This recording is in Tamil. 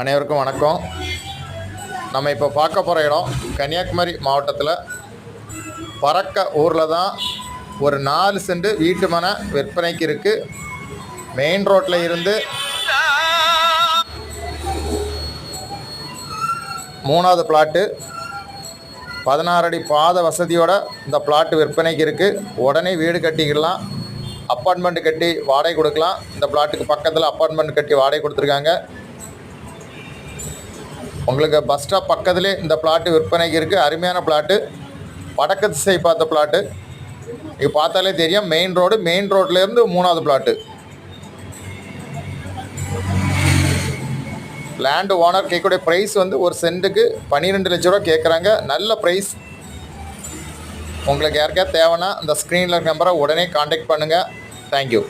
அனைவருக்கும் வணக்கம். நம்ம இப்போ பார்க்க போகிற இடம் கன்னியாகுமரி மாவட்டத்தில். பறக்க ஊரில் தான் ஒரு நாலு சென்ட் வீட்டு மனை விற்பனைக்கு இருக்குது மெயின் ரோட்டில் இருந்து மூணாவது பிளாட்டு பதினாறு அடி பாத வசதியோட இந்த பிளாட்டு விற்பனைக்கு இருக்குது உடனே வீடு கட்டிக்கிடலாம். அப்பார்ட்மெண்ட் கட்டி வாடகை கொடுக்கலாம். இந்த பிளாட்டுக்கு பக்கத்தில் அப்பார்ட்மெண்ட் கட்டி வாடகை கொடுத்துருக்காங்க. உங்களுக்கு பஸ் ஸ்டாப் பக்கத்துலேயே இந்த பிளாட்டு விற்பனைக்கு இருக்குது அருமையான பிளாட்டு வடக்கு திசை பார்த்த பிளாட்டு இது பார்த்தாலே தெரியும். மெயின் ரோடு மெயின் ரோட்லேருந்து மூணாவது பிளாட்டு லேண்டு ஓனர் கேட்கக்கூடிய ப்ரைஸ் வந்து ஒரு சென்ட்டுக்கு பன்னிரெண்டு லட்ச ரூபா கேட்குறாங்க. நல்ல ப்ரைஸ் உங்களுக்கு யாருக்கா தேவைன்னா அந்த ஸ்க்ரீனில் நம்பரை உடனே காண்டாக்ட் பண்ணுங்கள் தேங்க்யூ